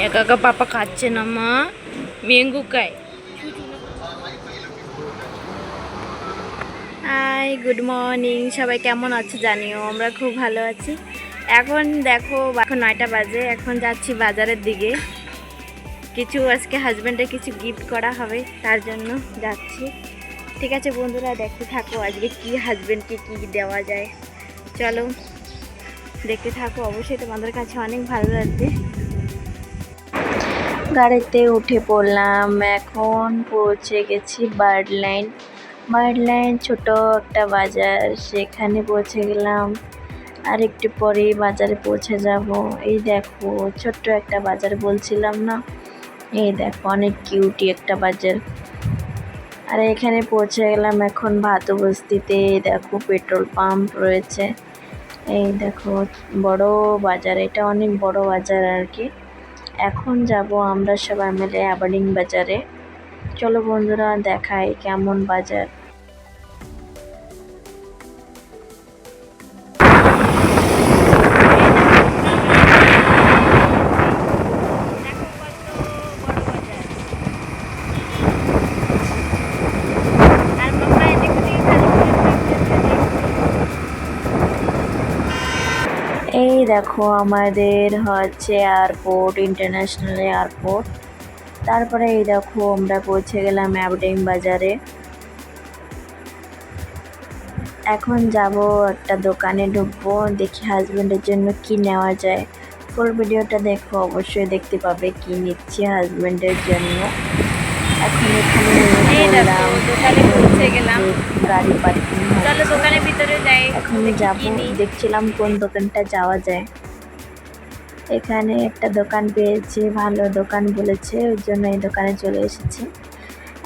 একা একা পাপা খাচ্ছে না মা মেঙ্গু খায় হাই গুড মর্নিং সবাই কেমন আছো জানিও? আমরা খুব ভালো আছি। এখন দেখো, এখন নয়টা বাজে। এখন যাচ্ছি বাজারের দিকে। কিছু আজকে হাজব্যান্ডের কিছু গিফট করা হবে, তার জন্য যাচ্ছি। ঠিক আছে বন্ধুরা, দেখতে থাকো আজকে কি হাজব্যান্ডকে কি দেওয়া যায়। চলো, দেখতে থাকো। অবশ্যই তোমাদের কাছে অনেক ভালো লাগবে। গাড়িতে উঠে পড়লাম। এখন পৌঁছে গেছি বার্ড লাইন। বার্ড লাইন ছোট একটা বাজার, সেখানে পৌঁছে গেলাম। আর একটু পরে বাজারে পৌঁছে যাব। এই দেখো, ছোট্ট একটা বাজার বলছিলাম না? এই দেখো, অনেক কিউটি একটা বাজার। আর এখানে পৌঁছে গেলাম এখন ভাত বস্তিতে। দেখো, পেট্রোল পাম্প রয়েছে। এই দেখো, বড় বাজার। এটা অনেক বড় বাজার আর কি। এখন যাব আমরা সবাই মিলে আবাডিং বাজারে। চলো বন্ধুরা দেখাই কেমন বাজার। এই দেখো আমাদের হচ্ছে এয়ারপোর্ট ইন্টারন্যাশনাল এয়ারপোর্ট তারপরে এই দেখো আমরা পৌঁছে গেলাম অ্যাবডিং বাজারে। এখন যাব একটা দোকানে ঢুকবো, দেখি হাজব্যান্ডের জন্য কি নেওয়া যায়। ফুল ভিডিওটা দেখো, অবশ্যই দেখতে পাবে কি নিচ্ছি হাজব্যান্ডের জন্য। গাড়ি পার্কিং চলো দোকানের ভিতরে যাই এখন দেখি যাব দেখছিলাম কোন দোকানটা যাওয়া যায়। এখানে একটা দোকান পেয়েছি ভালো দোকান বলেছে ওই জন্য এই দোকানে চলে এসেছি।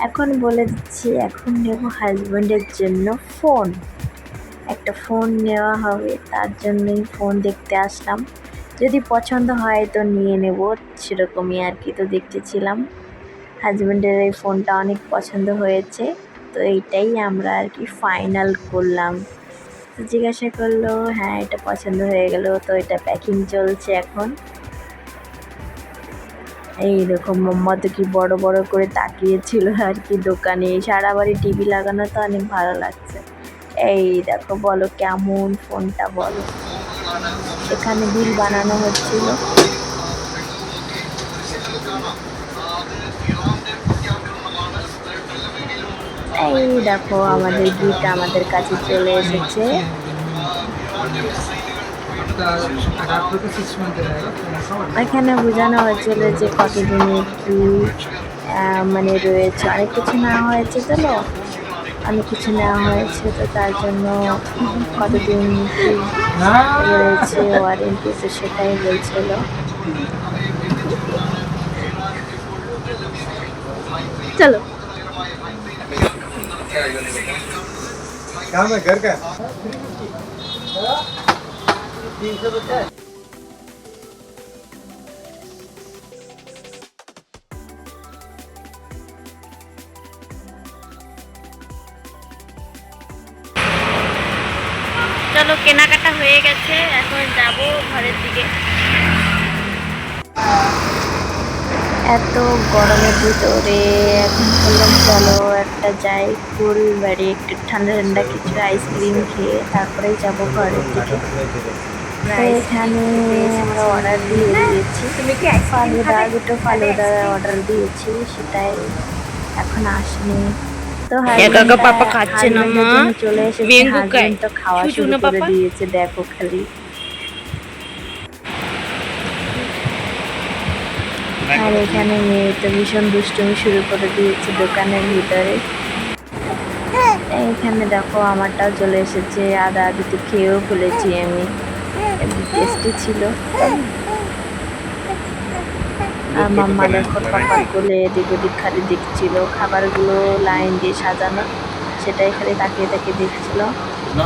এখন বলে দিচ্ছি এখন নেব হাজব্যান্ডের জন্য ফোন। একটা ফোন নেওয়া হবে তার জন্যই ফোন দেখতে আসলাম। যদি পছন্দ হয় তো নিয়ে নেব সেরকমই আর কি তো দেখতেছিলাম। হাজব্যান্ডের এই ফোনটা অনেক পছন্দ হয়েছে, তো এইটাই আমরা আর কি ফাইনাল করলাম। তো জিজ্ঞাসা করল হ্যাঁ এটা পছন্দ হয়ে গেল, তো এটা প্যাকিং চলছে এখন। এই রকম মোহাম্মদ কি বড় বড় করে তাকিয়েছিল আর কি দোকানে। সারা বাড়ি টিভি লাগানো তো অনেক ভালো লাগছে। এই দেখো, বলো কেমন ফোনটা বলো। এখানে বিল বানানো হচ্ছিল। এই দেখো আমাদের গিফট আমাদের কাছে চলে এসেছে। এখানে বোঝানো হয়েছিল যে কতদিনের কি মানে রয়েছে। অনেক কিছু নেওয়া হয়েছে না? অনেক কিছু নেওয়া হয়েছে তো তার জন্য কতদিন রয়েছে ওয়ারেন্টি তো সেটাই বলছিল। চলো। काम है घर का চলো কেনাকাটা হয়ে গেছে এখন যাব ঘরের দিকে এত গরমের ভিতরে এখন বললাম চলো একটা যাই ফুল বাড়ি একটু ঠান্ডা ঠান্ডা কিছু আইসক্রিম খেয়ে তারপরে যাব ঘরের দিকে। এখানে আমরা অর্ডার দিয়ে দিয়েছি। ফালুদা দুটো ফালুদা অর্ডার দিয়েছি সেটাই এখন আসেনি। তো পাপা খাচ্ছে না, মা। চলে এসেছে তো খাওয়া শুরু করে দিয়েছে দেখো খালি। আর এখানে মেয়ে তো ভীষণ দুষ্টুমি শুরু করে দিয়েছে দোকানের ভিতরে। এইখানে দেখো আমারটাও চলে এসেছে আদা আদিতে খেয়েও ফেলেছি আমি। টেস্টি ছিল। আর মাম্মা দেখো পাপার কোলে এদিক ওদিক খালি দেখছিল খাবারগুলো লাইন দিয়ে সাজানো সেটাই খালি তাকিয়ে তাকিয়ে দেখছিল।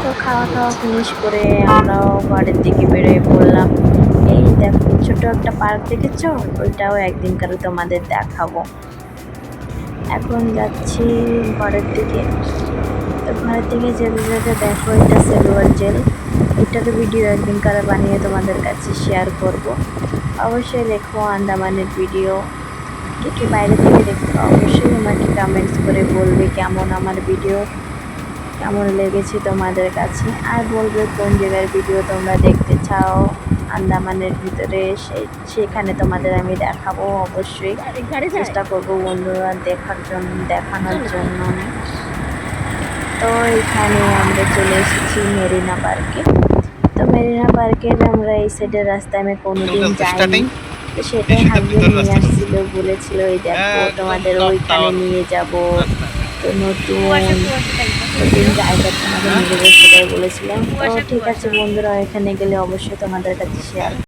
তো খাওয়া দাওয়া ফিনিশ করে আমরাও ঘরের দিকে বেরোয় পড়লাম। দেখো, ছোট একটা পার্ক দেখেছ? ওইটাও একদিন কারও তোমাদের দেখাবো। এখন যাচ্ছি ঘরের দিকে। তো ঘরের দিকে যেতে দেখো এটা সিলভার জেল এটারও ভিডিও একদিন কারা বানিয়ে তোমাদের কাছে শেয়ার করব। অবশ্যই দেখো আন্দামানের ভিডিও কে কে বাইরে থেকে দেখো অবশ্যই আমাকে কমেন্টস করে বলবে কেমন আমার ভিডিও কেমন লেগেছে তোমাদের কাছে। আর বলবে কোন জায়গার ভিডিও তোমরা দেখতে চাও। আন্দামানের ভিতরে সেখানে তোমাদের আমি দেখাবো অবশ্যই। চেষ্টা করব বন্ধুরা দেখার জন্য দেখানোর জন্য। তো এখানে আমরা চলে এসেছি মেরিনা পার্কে। তো মেরিনা পার্কের আমরা এই সাইডের রাস্তায় আমি কোনোদিন যাইনি। তো সেটাই হাজবেন্ড নিয়ে আসছিল বলেছিল এই দেখো হ্যাঁ, তোমাদের ওইখানে নিয়ে যাব। তো নতুন বলেছিলাম। তো ঠিক আছে বন্ধুরা এখানে গেলে অবশ্যই তোমাদের কাছে শেয়ার